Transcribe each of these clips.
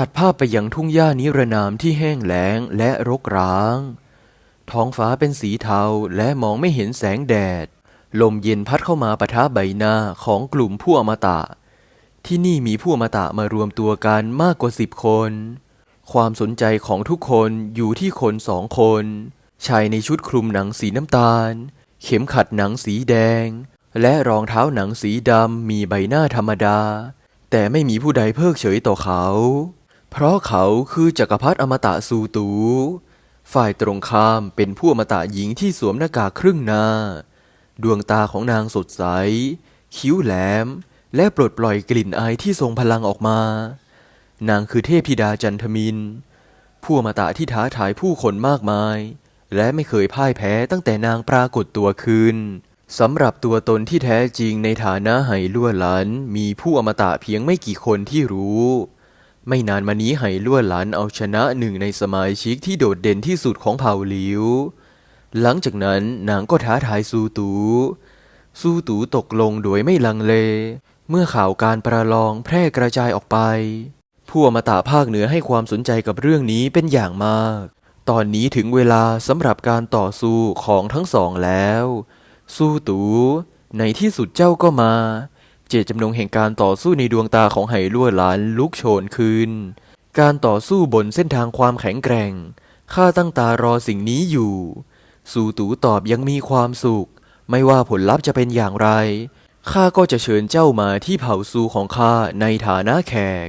ตัดภาพไปยังทุ่งหญ้านิรนามที่แห้งแล้งและรกร้าง ท้องฟ้าเป็นสีเทาและมองไม่เห็นแสงแดด ลมเย็นพัดเข้ามาปะทะใบหน้าของกลุ่มผู้อมตะ ที่นี่มีผู้อมตะมารวมตัวกันมากกว่าสิบคน ความสนใจของทุกคนอยู่ที่คนสองคนชายในชุดคลุมหนังสีน้ำตาล เข็มขัดหนังสีแดง และรองเท้าหนังสีดำมีใบหน้าธรรมดา แต่ไม่มีผู้ใดเพิกเฉยต่อเขา เพราะเขาคือจักรพรรดิอมตะซูตู ฝ่ายตรงข้ามเป็นผู้อมตะหญิงที่สวมหน้ากากครึ่งหน้า ดวงตาของนางสดใส คิ้วแหลม และปลดปล่อยกลิ่นอายที่ทรงพลังออกมา นางคือเทพธิดาจันทมิน ผู้อมตะที่ท้าทายผู้คนมากมาย และไม่เคยพ่ายแพ้ตั้งแต่นางปรากฏตัวขึ้นสำหรับตัวตนที่แท้จริงในฐานะไหลั่วหลันมีผู้อมตะเพียงไม่กี่คนที่รู้ ไม่นานมานี้ไหลั่วหลันเอาชนะหนึ่งในสมาชิกที่โดดเด่นที่สุดของเผ่าหลิว หลังจากนั้นนางก็ท้าทายซูตู ซูตูตกลงโดยไม่ลังเล เมื่อข่าวการประลองแพร่กระจายออกไป ผู้อมตะภาคเหนือให้ความสนใจกับเรื่องนี้เป็นอย่างมาก ตอนนี้ถึงเวลาสำหรับการต่อสู้ของทั้งสองแล้วสู้ตู ในที่สุดเจ้าก็มา เจตจำนงแห่งการต่อสู้ในดวงตาของไหลั่วหลานลุกโชนขึ้นการต่อสู้บนเส้นทางความแข็งแกร่ง ข้าตั้งตารอสิ่งนี้อยู่ สู่ตูตอบยังมีความสุข ไม่ว่าผลลัพธ์จะเป็นอย่างไร ข้าก็จะเชิญเจ้ามาที่เผ่าซูของข้าในฐานะแขก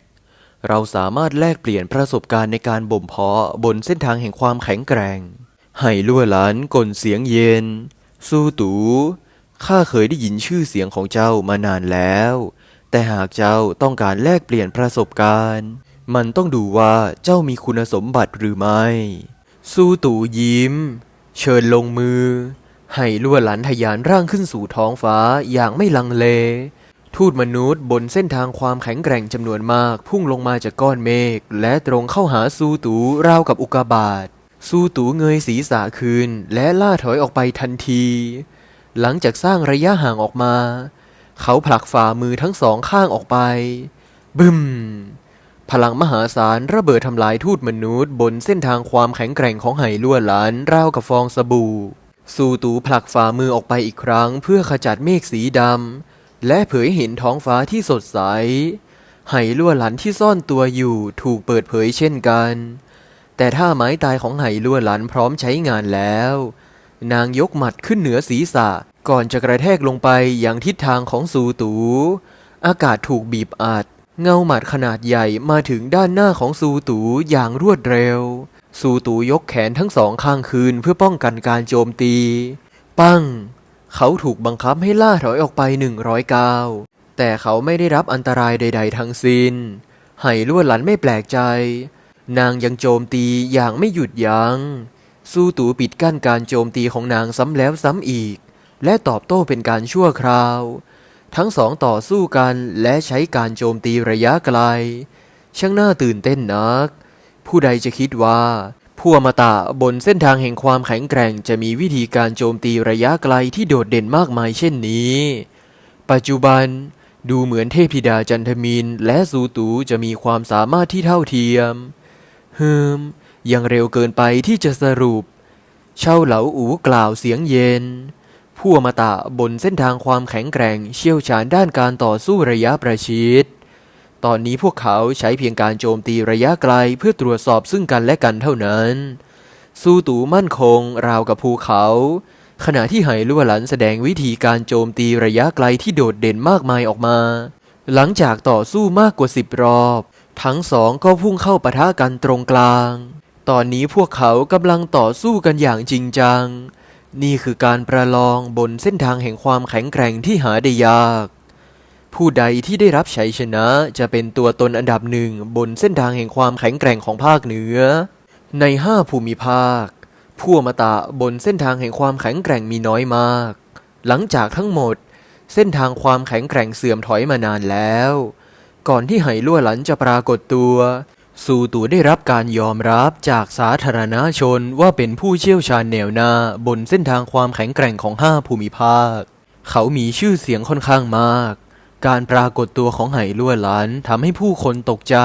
เราสามารถแลกเปลี่ยนประสบการณ์ในการบ่มเพาะบนเส้นทางแห่งความแข็งแกร่ง ไห่ลั่วหลานกลนเสียงเย็น สู้ตู ข้าเคยได้ยินชื่อเสียงของเจ้ามานานแล้ว แต่หากเจ้าต้องการแลกเปลี่ยนประสบการณ์ มันต้องดูว่าเจ้ามีคุณสมบัติหรือไม่ สู้ตู่ยิ้ม เชิญลงมือ ให้ลั่วหลันทะยานร่างขึ้นสู่ท้องฟ้าอย่างไม่ลังเล ทูตมนุษย์บนเส้นทางความแข็งแกร่งจำนวนมากพุ่งลงมาจากก้อนเมฆและตรงเข้าหาซูตูราวกับอุกกาบาตซูตูเงยศีรษะคืนและล่าถอยออกไปทันที หลังจากสร้างระยะห่างออกมา เขาผลักฝ่ามือทั้งสองข้างออกไป บึม พลังมหาศาลระเบิดทำลายทูตมนุษย์ บนเส้นทางความแข็งแกร่งของไหลั่วหลานราวกับฟองสบู่ สูตูผลักฝ่ามือออกไปอีกครั้ง เพื่อขจัดเมฆสีดำและเผยเห็นท้องฟ้าที่สดใส ไหลั่วหลันที่ซ่อนตัวอยู่ถูกเปิดเผยเช่นกัน แต่ถ้าไม้ตายของไหลั่วหลันพร้อมใช้งานแล้ว นางยกหมัดขึ้นเหนือศีรษะ ก่อนจะกระแทกลงไปอย่างทิศทางของสูตู อากาศถูกบีบอัด เงาหมัดขนาดใหญ่มาถึงด้านหน้าของซูตูอย่างรวดเร็วซูตูยกแขนทั้งสองข้างคืนเพื่อป้องกันการโจมตี ปั้ง เขาถูกบังคับให้ล่าถอยออกไปหนึ่งร้อยก้าวแต่เขาไม่ได้รับอันตรายใด ๆ ทั้งสิ้นไหลวดหลันไม่แปลกใจ นางยังโจมตีอย่างไม่หยุดยัง้ง ซูตูปิดกั้นการโจมตีของนางซ้ำแล้วซ้ำอีก และตอบโต้เป็นการชั่วคราว ทั้งสองต่อสู้กันและใช้การโจมตีระยะไกล ช่างน่าตื่นเต้นนัก ผู้ใดจะคิดว่าผู้อมตะบนเส้นทางแห่งความแข็งแกร่งจะมีวิธีการโจมตีระยะไกลที่โดดเด่นมากมายเช่นนี้ ปัจจุบันดูเหมือนเทพธิดาจันทมินและสูตูจะมีความสามารถที่เท่าเทียม เฮึม ยังเร็วเกินไปที่จะสรุป เช่าเหลาอูกล่าวเสียงเย็น ผู้อมตะบนเส้นทางความแข็งแกร่งเชี่ยวชาญด้านการต่อสู้ระยะประชิด ตอนนี้พวกเขาใช้เพียงการโจมตีระยะไกลเพื่อตรวจสอบซึ่งกันและกันเท่านั้น สู้ตูมั่นคงราวกับภูเขา ขณะที่ไหลั่วหลันแสดงวิธีการโจมตีระยะไกลที่โดดเด่นมากมายออกมา หลังจากต่อสู้มากกว่าสิบรอบ ทั้งสองก็พุ่งเข้าปะทะกันตรงกลาง ตอนนี้พวกเขากำลังต่อสู้กันอย่างจริงจัง นี่คือการประลองบนเส้นทางแห่งความแข็งแกร่งที่หาได้ยาก ผู้ใดที่ได้รับชัยชนะจะเป็นตัวตนอันดับหนึ่งบนเส้นทางแห่งความแข็งแกร่งของภาคเหนือ ในห้าภูมิภาค ผู้อมตะบนเส้นทางแห่งความแข็งแกร่งมีน้อยมาก หลังจากทั้งหมด เส้นทางความแข็งแกร่งเสื่อมถอยมานานแล้ว ก่อนที่ไหลั่วหลันจะปรากฏตัว สูตูได้รับการยอมรับจากสาธารณชนว่าเป็นผู้เชี่ยวชาญแนวหน้าบนเส้นทางความแข็งแกร่งของห้าภูมิภาค เขามีชื่อเสียงค่อนข้างมาก การปรากฏตัวของไหลั่วหลันทำให้ผู้คนตกใจ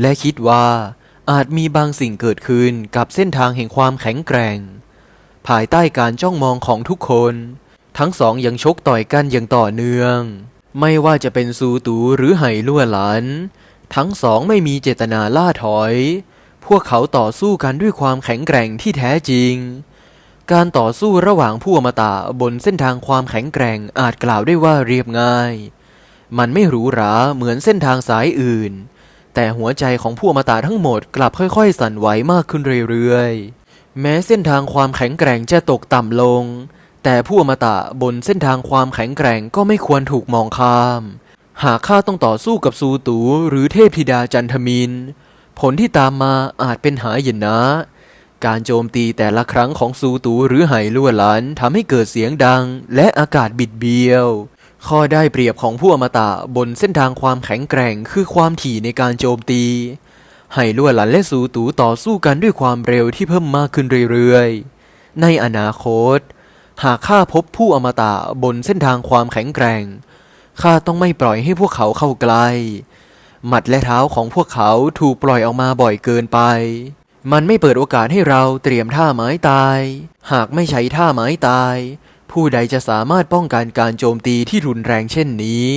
และคิดว่าอาจมีบางสิ่งเกิดขึ้นกับเส้นทางแห่งความแข็งแกร่ง ภายใต้การจ้องมองของทุกคน ทั้งสองยังชกต่อยกันอย่างต่อเนื่อง ไม่ว่าจะเป็นซูตูหรือไหลั่วหลัน ทั้งสองไม่มีเจตนาล่าถอย พวกเขาต่อสู้กันด้วยความแข็งแกร่งที่แท้จริง การต่อสู้ระหว่างผู้อมตะบนเส้นทางความแข็งแกร่งอาจกล่าวได้ว่าเรียบง่าย มันไม่หรูหราเหมือนเส้นทางสายอื่น แต่หัวใจของผู้อมตะทั้งหมดกลับค่อยๆ สั่นไหวมากขึ้นเรื่อยๆ แม้เส้นทางความแข็งแกร่งจะตกต่ำลง แต่ผู้อมตะบนเส้นทางความแข็งแกร่งก็ไม่ควรถูกมองข้าม หากข้าต้องต่อสู้กับซูตูหรือเทพธิดาจันทมิน ผลที่ตามมาอาจเป็นหายนะ การโจมตีแต่ละครั้งของซูตูหรือไหล่วหลันทำให้เกิดเสียงดัง และอากาศบิดเบี้ยว ข้อได้เปรียบของผู้อมตะบนเส้นทางความแข็งแกร่งคือความถี่ในการโจมตี ไหล่วหลันและซูตูต่อสู้กันด้วยความเร็วที่เพิ่มมากขึ้นเรื่อยๆ ในอนาคต หากข้าพบผู้อมตะบนเส้นทางความแข็งแกร่ง ข้าต้องไม่ปล่อยให้พวกเขาเข้าใกล้ หมัดและเท้าของพวกเขาถูกปล่อยออกมาบ่อยเกินไป มันไม่เปิดโอกาสให้เราเตรียมท่าไม้ตาย หากไม่ใช้ท่าไม้ตาย ผู้ใดจะสามารถป้องกันการโจมตีที่รุนแรงเช่นนี้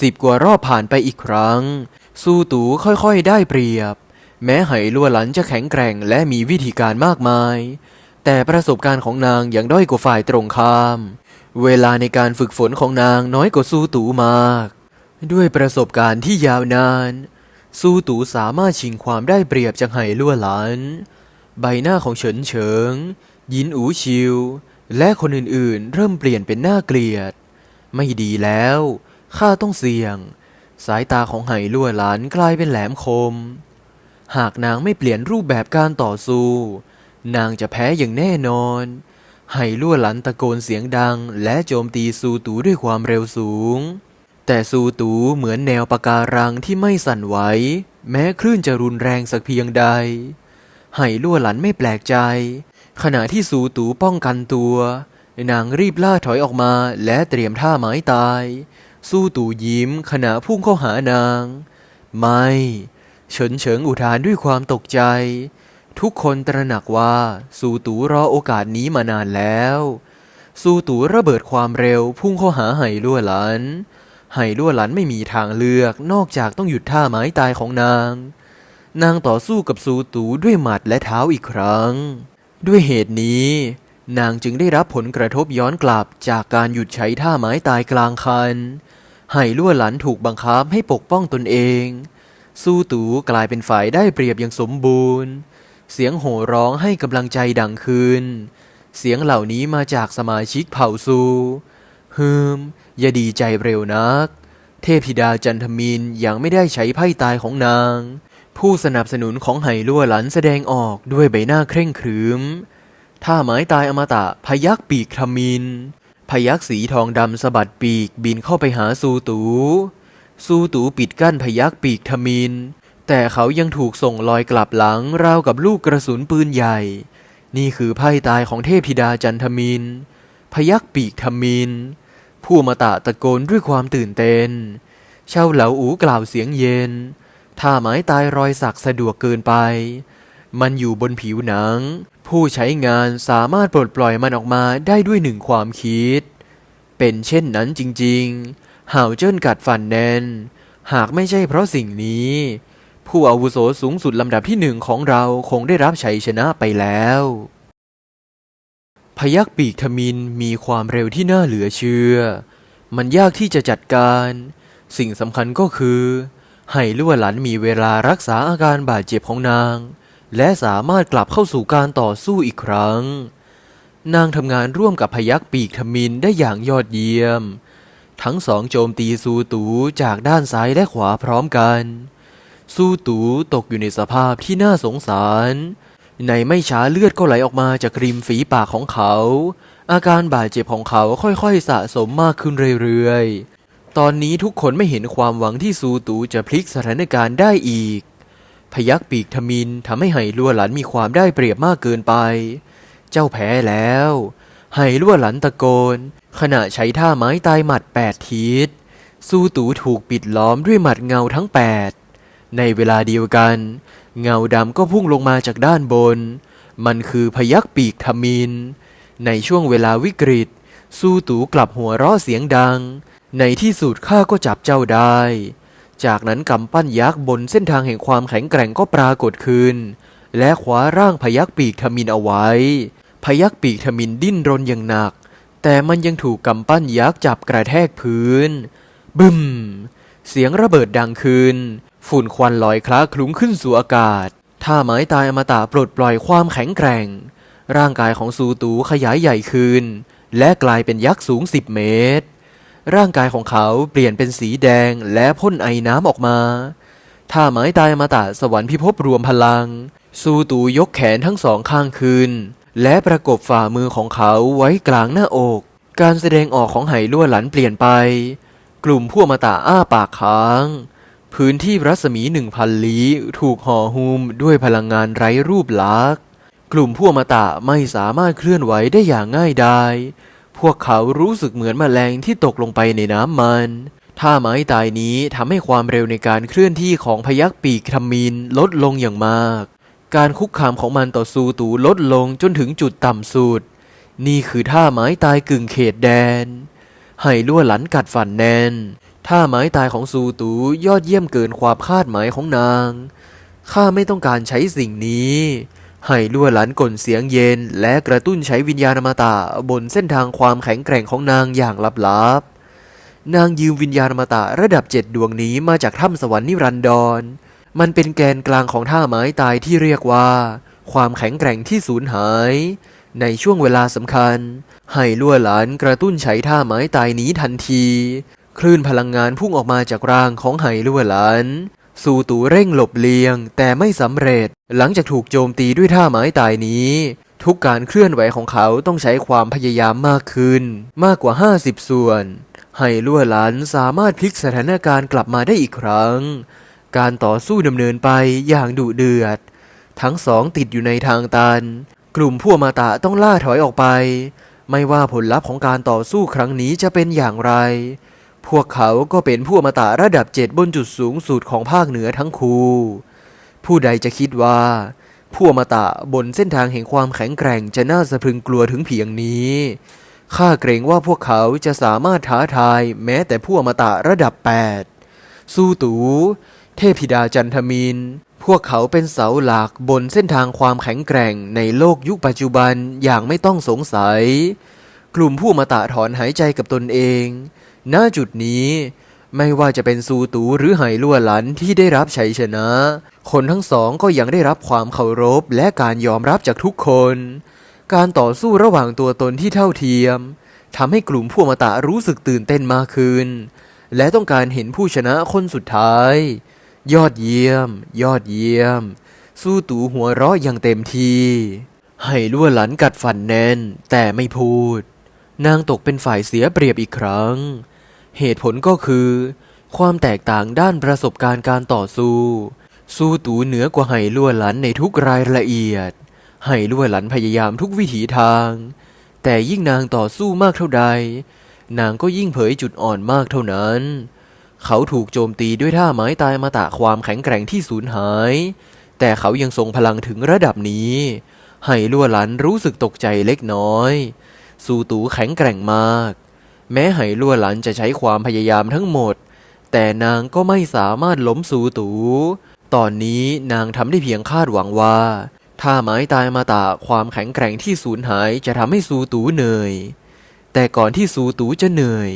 สิบกว่ารอบผ่านไปอีกครั้ง สู้ตูค่อยๆได้เปรียบ แม้ไหลัวหลันจะแข็งแกร่งและมีวิธีการมากมาย แต่ประสบการณ์ของนางยังด้อยกว่าฝ่ายตรงข้าม เวลาในการฝึกฝนของนางน้อยกว่าสู้ตูมาก ด้วยประสบการณ์ที่ยาวนานสู้ตูสามารถชิงความได้เปรียบจากไหลั่วหลันใบหน้าของเฉินเฉิง ยินอูชิว และคนอื่นๆ เริ่มเปลี่ยนเป็นหน้าเกลียด ไม่ดีแล้วข้าต้องเสี่ยง สายตาของไหลั่วหลันกลายเป็นแหลมคม หากนางไม่เปลี่ยนรูปแบบการต่อสู้ นางจะแพ้อย่างแน่นอน ไหลั่วหลันตะโกนเสียงดัง และโจมตีซูตูด้วยความเร็วสูง แต่ซูตูเหมือนแนวปะการังที่ไม่สั่นไหว แม้คลื่นจะรุนแรงสักเพียงใด ไหลั่วหลันไม่แปลกใจ ขณะที่ซูตูป้องกันตัว นางรีบล่าถอยออกมาและเตรียมท่าไม้ตาย ซูตูยิ้มขณะพุ่งเข้าหานาง ไม่ เฉินเฉิงอุทานด้วยความตกใจ ทุกคนตระหนักว่าซูตูรอโอกาสนี้มานานแล้วซูตูระเบิดความเร็วพุ่งเข้าหาไหลั่วหลัน ไหลั่วหลันไม่มีทางเลือกนอกจากต้องหยุดท่าไม้ตายของนาง นางต่อสู้กับซูตูด้วยหมัดและเท้าอีกครั้ง ด้วยเหตุนี้ นางจึงได้รับผลกระทบย้อนกลับจากการหยุดใช้ท่าไม้ตายกลางคัน ไหลั่วหลันถูกบังคับให้ปกป้องตนเองซูตูกลายเป็นฝ่ายได้เปรียบอย่างสมบูรณ์ เสียงโห่ร้องให้กำลังใจดังขึ้น เสียงเหล่านี้มาจากสมาชิกเผ่าซูฮึมอย่าดีใจเร็วนัก เทพธิดาจันทมินยังไม่ได้ใช้ไพ่ตายของนาง ผู้สนับสนุนของไหลั่วหลันแสดงออกด้วยใบหน้าเคร่งครึมท่าไม้ตายอมตะพยักปีกทมิน พยักสีทองดำสะบัดปีกบินเข้าไปหาซูตู ซูตูปิดกั้นพยักปีกทมิน แต่เขายังถูกส่งลอยกลับหลังราวกับลูกกระสุนปืนใหญ่ นี่คือไพ่ตายของเทพธิดาจันทมิน พยักปีกทมิน ผู้มาตะตะโกนด้วยความตื่นเต้นเช่าเหลาอูกล่าวเสียงเย็น ถ้าไม้ตายรอยสักสะดวกเกินไป มันอยู่บนผิวหนัง ผู้ใช้งานสามารถปลดปล่อยมันออกมาได้ด้วยหนึ่งความคิด เป็นเช่นนั้นจริงๆ ห่าวเจิ้นกัดฟันแน่น หากไม่ใช่เพราะสิ่งนี้ ผู้อาวุโสสูงสุดลำดับที่หนึ่งของเราคงได้รับชัยชนะไปแล้ว พยักปีกทมินมีความเร็วที่น่าเหลือเชื่อ มันยากที่จะจัดการ สิ่งสำคัญก็คือ ให้ลั่หลันมีเวลารักษาอาการบาดเจ็บของนาง และสามารถกลับเข้าสู่การต่อสู้อีกครั้ง นางทำงานร่วมกับพยักปีกทมินได้อย่างยอดเยี่ยม ทั้งสองโจมตีซูตูจากด้านซ้ายและขวาพร้อมกัน ซูตูตกอยู่ในสภาพที่น่าสงสาร ในไม่ช้าเลือดก็ไหลออกมาจากริมฝีปากของเขา อาการบาดเจ็บของเขาค่อยๆสะสมมากขึ้นเรื่อยๆ ตอนนี้ทุกคนไม่เห็นความหวังที่ซูตูจะพลิกสถานการณ์ได้อีก พยักปีกทมินทำให้ไหลัวหลันมีความได้เปรียบมากเกินไป เจ้าแพ้แล้วไหลัวหลันตะโกน ขณะใช้ท่าไม้ตายหมัดแปดทิศซูตูถูกปิดล้อมด้วยหมัดเงาทั้งแปด ในเวลาเดียวกัน เงาดำก็พุ่งลงมาจากด้านบน มันคือพยักปีกทมิน ในช่วงเวลาวิกฤต สู้ตูกลับหัวเราะเสียงดัง ในที่สุดข้าก็จับเจ้าได้ จากนั้นกำปั้นยักษ์บนเส้นทางแห่งความแข็งแกร่งก็ปรากฏขึ้น และคว้าร่างพยักปีกทมินเอาไว้ พยักปีกทมินดิ้นรนอย่างหนัก แต่มันยังถูกกำปั้นยักษ์จับกระแทกพื้น บึ้มเสียงระเบิดดังขึ้น ฝุ่นควันลอยคล้าคลุ้งขึ้นสู่อากาศท่าไม้ตายอมตะปลดปล่อยความแข็งแกร่ง ร่างกายของซูตูขยายใหญ่ขึ้น และกลายเป็นยักษ์สูง 10 เมตร ร่างกายของเขาเปลี่ยนเป็นสีแดงและพ่นไอน้ำออกมาท่าไม้ตายอมตะสวรรค์พิภพรวมพลัง ซูตูยกแขนทั้งสองข้างขึ้น และประกบฝ่ามือของเขาไว้กลางหน้าอก การแสดงออกของไหลั่วหลันเปลี่ยนไป กลุ่มพวกมาตาอ้าปากค้าง พื้นที่รัศมีหนึ่งพันลี้ถูกห่อหุ้มด้วยพลังงานไร้รูปลักษณ์ กลุ่มพวกมาตาไม่สามารถเคลื่อนไหวได้อย่างง่ายดายพวกเขารู้สึกเหมือนแมลงที่ตกลงไปในน้ำมันท่าไม้ตายนี้ทำให้ความเร็วในการเคลื่อนที่ของพยักปีกทมินลดลงอย่างมาก การคุกคามของมันต่อซูตูลดลงจนถึงจุดต่ำสุด นี่คือท่าไม้ตายกึ่งเขตแดนไห่ลั่วหลันกัดฟันแน่น ท่าไม้ตายของซูตูยอดเยี่ยมเกินความคาดหมายของนาง ข้าไม่ต้องการใช้สิ่งนี้ไห่ลั่วหลันก่นเสียงเย็น และกระตุ้นใช้วิญญาณอมตะบนเส้นทางความแข็งแกร่งของนางอย่างลับๆ นางยืมวิญญาณอมตะระดับเจ็ดดวงนี้มาจากถ้ำสวรรค์นิรันดร มันเป็นแกนกลางของท่าไม้ตายที่เรียกว่า ความแข็งแกร่งที่สูญหาย ในช่วงเวลาสำคัญไห่ลั่วหลานกระตุ้นใช้ท่าไม้ตายนี้ทันที คลื่นพลังงานพุ่งออกมาจากร่างของไหลั่วหลานสูตูเร่งหลบเลียง แต่ไม่สำเร็จ หลังจากถูกโจมตีด้วยท่าไม้ตายนี้ ทุกการเคลื่อนไหวของเขาต้องใช้ความพยายามมากขึ้น มากกว่า 50 ส่วนไหลั่วหลานสามารถพลิกสถานการณ์กลับมาได้อีกครั้ง การต่อสู้ดำเนินไปอย่างดุเดือด ทั้งสองติดอยู่ในทางตัน กลุ่มพวกมาตะต้องล่าถอยออกไป ไม่ว่าผลลัพธ์ของการต่อสู้ครั้งนี้จะเป็นอย่างไร พวกเขาก็เป็นพวกมาตะระดับเจ็ดบนจุดสูงสุดของภาคเหนือทั้งคู่ ผู้ใดจะคิดว่าพวกมาตะบนเส้นทางแห่งความแข็งแกร่งจะน่าสะพรึงกลัวถึงเพียงนี้ข้าเกรงว่าพวกเขาจะสามารถท้าทายแม้แต่พวกมาตะระดับ 8 สู้ตู เทพธิดาจันทมิน พวกเขาเป็นเสาหลักบนเส้นทางความแข็งแกร่งในโลกยุคปัจจุบันอย่างไม่ต้องสงสัย กลุ่มผู้มาตะถอนหายใจกับตนเอง ณจุดนี้ไม่ว่าจะเป็นซูตูหรือไหลั่วหลันที่ได้รับชัยชนะ คนทั้งสองก็ยังได้รับความเคารพและการยอมรับจากทุกคน การต่อสู้ระหว่างตัวตนที่เท่าเทียมทำให้กลุ่มผู้มาตะรู้สึกตื่นเต้นมากขึ้น และต้องการเห็นผู้ชนะคนสุดท้าย ยอดเยี่ยม ยอดเยี่ยม สู้ตูหัวเราะอย่างเต็มที่ให้ลั่วหลันกัดฟันแน่นแต่ไม่พูด นางตกเป็นฝ่ายเสียเปรียบอีกครั้ง เหตุผลก็คือ ความแตกต่างด้านประสบการณ์การต่อสู้ สู้ตูเหนือกว่าไห่ลั่วหลันในทุกรายละเอียด ไห่ลั่วหลันพยายามทุกวิถีทาง แต่ยิ่งนางต่อสู้มากเท่าใด นางก็ยิ่งเผยจุดอ่อนมากเท่านั้น เขาถูกโจมตีด้วยท่าไม้ตายมาตะความแข็งแกร่งที่สูญหาย แต่เขายังทรงพลังถึงระดับนี้ ไห่ลั่วหลันรู้สึกตกใจเล็กน้อย สูตูแข็งแกร่งมาก แม้ไหลั่วหลันจะใช้ความพยายามทั้งหมด แต่นางก็ไม่สามารถล้มสูตู ตอนนี้นางทำได้เพียงคาดหวังว่า ถ้าไม้ตายมาตะความแข็งแกร่งที่สูญหายจะทำให้สูตูเหนื่อย แต่ก่อนที่สูตูจะเหนื่อย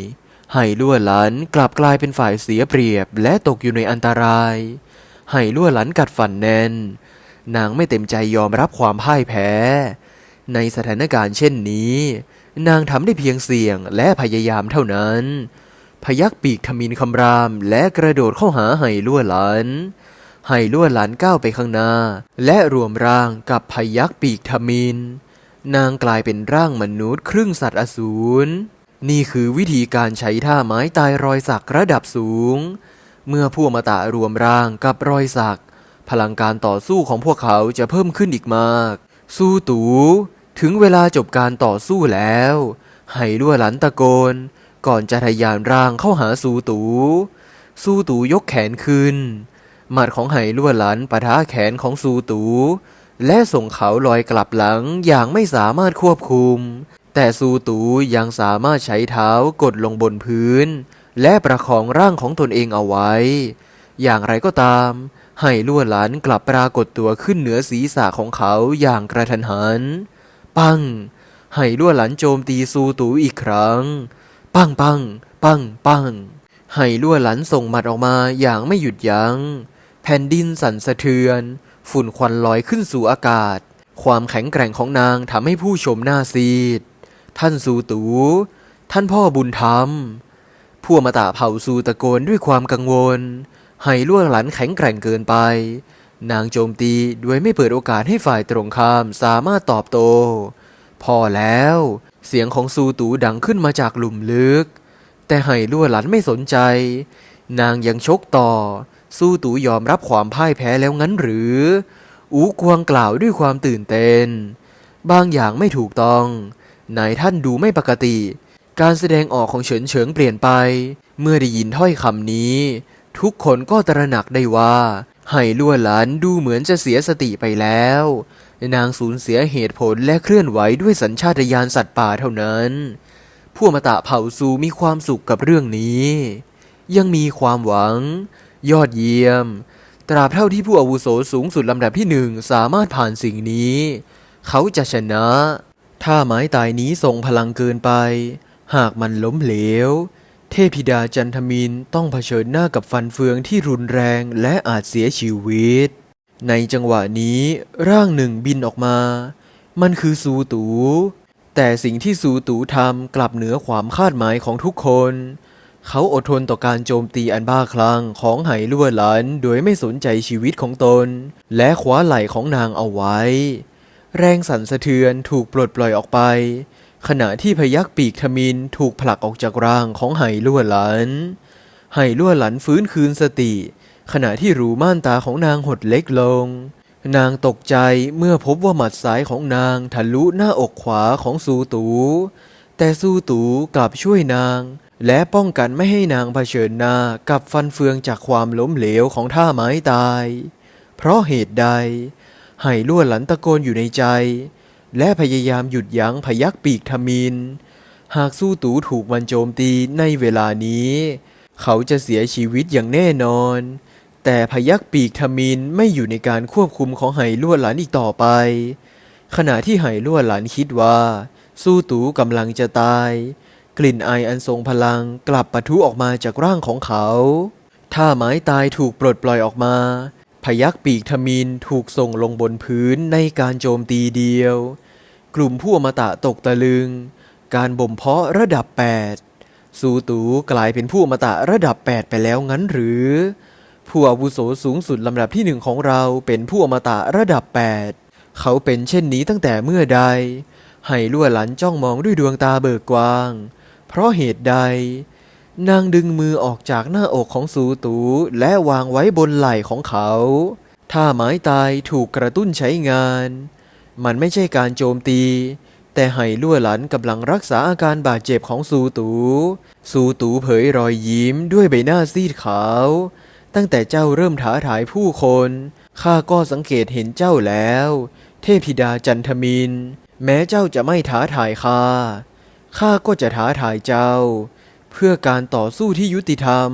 ไหลั่วหลันกลับกลายเป็นฝ่ายเสียเปรียบและตกอยู่ในอันตรายไหลั่วหลันกัดฟันแน่น นางไม่เต็มใจยอมรับความพ่ายแพ้ ในสถานการณ์เช่นนี้ นางทำได้เพียงเสี่ยงและพยายามเท่านั้น พยักปีกทมินคำรามและกระโดดเข้าหาไห่ลั่วหลันไห่ลั่วหลันก้าวไปข้างหน้า และรวมร่างกับพยักปีกทมิน นางกลายเป็นร่างมนุษย์ครึ่งสัตว์อสูรนี่คือวิธีการใช้ท่าไม้ตายรอยสักระดับสูง เมื่อพวกมาตะรวมร่างกับรอยสัก พลังการต่อสู้ของพวกเขาจะเพิ่มขึ้นอีกมาก สู้ตู ถึงเวลาจบการต่อสู้แล้วไห่ลั่วหลันตะโกน ก่อนจะทะยานร่างเข้าหาสูตูสูตูยกแขนขึ้น หมัดของไหลั่วหลันปะทะแขนของซูตู และส่งเขาลอยกลับหลังอย่างไม่สามารถควบคุม แต่ซูตูยังสามารถใช้เท้ากดลงบนพื้น และประคองร่างของตนเองเอาไว้ อย่างไรก็ตามไหลั่วหลันกลับปรากฏตัวขึ้นเหนือศีรษะของเขาอย่างกระทันหัน ปังไหลั่วหลันโจมตีซูตูอีกครั้ง ปังปัง ปังปังไหลั่วหลันส่งหมัดออกมาอย่างไม่หยุดยัง้ง แผ่นดินสั่นสะเทือน ฝุ่นควันลอยขึ้นสู่อากาศ ความแข็งแกร่งของนางทำให้ผู้ชมหน้าซีด ท่านซูตู ท่านพ่อบุญธรรม ผู้มาตาเผ่าซูตะโกนด้วยความกังวลไหลั่วหลันแข็งแกร่งเกินไป นางโจมตีโดยไม่เปิดโอกาสให้ฝ่ายตรงข้ามสามารถตอบโต้พอแล้ว เสียงของซูตูดังขึ้นมาจากหลุมลึก แต่ไห่ลั่วหลันไม่สนใจ นางยังชกต่อ ซูตูยอมรับความพ่ายแพ้แล้วงั้นหรือ อูกวางกล่าวด้วยความตื่นเต้น บางอย่างไม่ถูกต้อง นายท่านดูไม่ปกติ การแสดงออกของเฉินเฉิงเปลี่ยนไป เมื่อได้ยินถ้อยคำนี้ ทุกคนก็ตระหนักได้ว่า ไหลั่วหลานดูเหมือนจะเสียสติไปแล้ว นางสูญเสียเหตุผลและเคลื่อนไหวด้วยสัญชาตญาณสัตว์ป่าเท่านั้นพวกอมตะเผ่าซูมีความสุขกับเรื่องนี้ ยังมีความหวัง ยอดเยี่ยม ตราบเท่าที่ผู้อาวุโสสูงสุดลำดับที่หนึ่งสามารถผ่านสิ่งนี้ เขาจะชนะ ถ้าไม้ตายนี้ทรงพลังเกินไป หากมันล้มเหลว เทพิดาจันทมินต้องเผชิญหน้ากับฟันเฟืองที่รุนแรงและอาจเสียชีวิต ในจังหวะนี้ร่างหนึ่งบินออกมา มันคือซูตู แต่สิ่งที่ซูตูทำกลับเหนือความคาดหมายของทุกคน เขาอดทนต่อการโจมตีอันบ้าคลั่งของไหลั่วหลันโดยไม่สนใจชีวิตของตน และคว้าไหล่ของนางเอาไว้ แรงสั่นสะเทือนถูกปลดปล่อยออกไป ขณะที่พยักปีกทมินถูกผลักออกจากร่างของไหล่วหลัน ไหล่วหลันฟื้นคืนสติ ขณะที่รูม่านตาของนางหดเล็กลง นางตกใจเมื่อพบว่าหมัดซ้ายของนางทะลุหน้าอกขวาของซูตู แต่ซูตูกลับช่วยนาง และป้องกันไม่ให้นางเผชิญหน้ากับฟันเฟืองจากความล้มเหลวของท่าไม้ตาย เพราะเหตุใด ไหล่วหลันตะโกนอยู่ในใจ และพยายามหยุดยั้งพยักปีกทมิน หากสู้ตูถูกมันโจมตีในเวลานี้ เขาจะเสียชีวิตอย่างแน่นอน แต่พยักปีกทมินไม่อยู่ในการควบคุมของไหลั่วหลันอีกต่อไป ขณะที่ไหลั่วหลันคิดว่า สู้ตูกำลังจะตาย กลิ่นไออันทรงพลังกลับปะทุออกมาจากร่างของเขา ถ้าไม้ตายถูกปลดปล่อยออกมา พยักปีกทมินถูกส่งลงบนพื้นในการโจมตีเดียว กลุ่มผู้อมตะตกตะลึง การบ่มเพาะระดับ 8 สูตูกลายเป็นผู้อมตะระดับ 8 ไปแล้วงั้นหรือ ผู้อาวุโสสูงสุดลำดับที่หนึ่งของเราเป็นผู้อมตะระดับ 8 เขาเป็นเช่นนี้ตั้งแต่เมื่อใด ให้ลั่วหลันจ้องมองด้วยดวงตาเบิกกว้าง เพราะเหตุใด นางดึงมือออกจากหน้าอกของสูตูและวางไว้บนไหล่ของเขา ถ้าไม้ตายถูกกระตุ้นใช้งาน มันไม่ใช่การโจมตี แต่ไห่ลั่วหลันกำลังรักษาอาการบาดเจ็บของสูตู สูตูเผยรอยยิ้มด้วยใบหน้าซีดขาว ตั้งแต่เจ้าเริ่มท้าทายผู้คน ข้าก็สังเกตเห็นเจ้าแล้ว เทพธิดาจันทมิน แม้เจ้าจะไม่ท้าทายข้า ข้าก็จะท้าทายเจ้า พื่อการต่อสู้ที่ยุติธรรม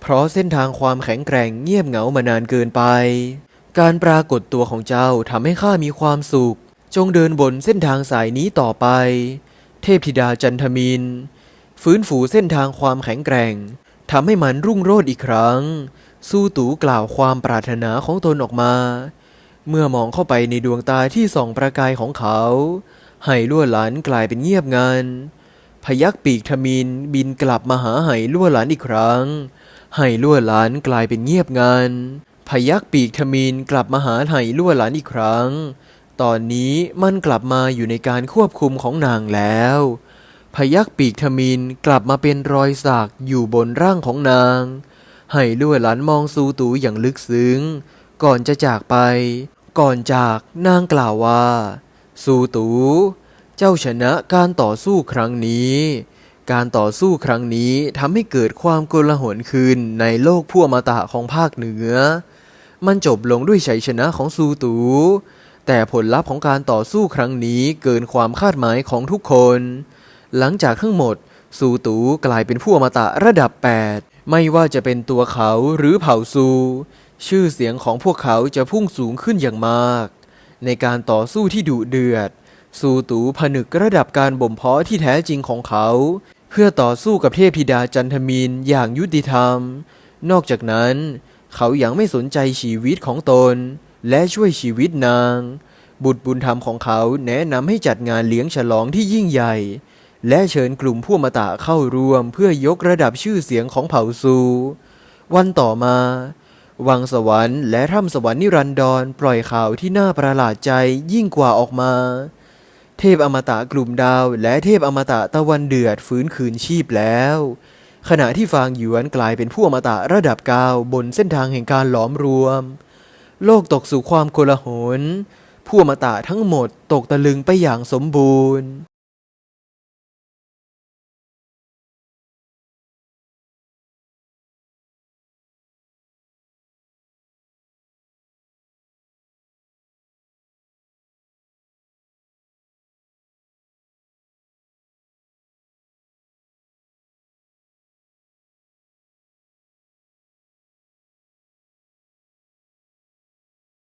เพราะเส้นทางความแข็งแกร่งเงียบเหงามานานเกินไป การปรากฏตัวของเจ้าทำให้ข้ามีความสุข จงเดินบนเส้นทางสายนี้ต่อไป เทพธิดาจันทมิน ฟื้นฟูเส้นทางความแข็งแกร่งทำให้มันรุ่งโรจน์อีกครั้ง สู้ตูกล่าวความปรารถนาของตนออกมา เมื่อมองเข้าไปในดวงตาที่ส่องประกายของเขา ให้ลั่วหลานกลายเป็นเงียบงัน พยักปีกทมินบินกลับมาหาไหลั่วหลานอีกครั้ง ไหลั่วหลานกลายเป็นเงียบงันพยักปีกทมินกลับมาหาไหลั่วหลานอีกครั้ง ตอนนี้มันกลับมาอยู่ในการควบคุมของนางแล้วพยักปีกทมินกลับมาเป็นรอยสักอยู่บนร่างของนาง ไหลั่วหลานมองซูตูอย่างลึกซึ้ง ก่อนจะจากไป ก่อนจากนางกล่าวว่า ซูตู เจ้าชนะการต่อสู้ครั้งนี้ การต่อสู้ครั้งนี้ทำให้เกิดความโกลาหลขึ้นในโลกผู้อมตะของภาคเหนือ มันจบลงด้วยชัยชนะของซูตู แต่ผลลัพธ์ของการต่อสู้ครั้งนี้เกินความคาดหมายของทุกคน หลังจากทั้งหมดซูตูกลายเป็นผู้อมตะระดับ 8 ไม่ว่าจะเป็นตัวเขาหรือเผ่าซู ชื่อเสียงของพวกเขาจะพุ่งสูงขึ้นอย่างมาก ในการต่อสู้ที่ดุเดือด ซูตูผนึกระดับการบ่มเพาะที่แท้จริงของเขา เพื่อต่อสู้กับเทพธิดาจันทมินอย่างยุติธรรม นอกจากนั้น เขายัางไม่สนใจชีวิตของตน และช่วยชีวิตนาง บุตรบุญธรรมของเขาแนะนำให้จัดงานเลี้ยงฉลองที่ยิ่งใหญ่ และเชิญกลุ่มผู้มาตะเข้าร่วมเพื่อยกระดับชื่อเสียงของเผ่าซู วันต่อมาวังสวรรค์และถ้ำสวรรค์นิรันดรปล่อยข่าวที่น่าประหลาดใจยิ่งกว่าออกมา เทพอมตะกลุ่มดาว และเทพอมตะตะวันเดือดฟื้นคืนชีพแล้ว ขณะที่ฟางหยวนกลายเป็นผู้อมตะระดับเก้าบนเส้นทางแห่งการหลอมรวม โลกตกสู่ความโกลาหลผู้อมตะทั้งหมดตกตะลึงไปอย่างสมบูรณ์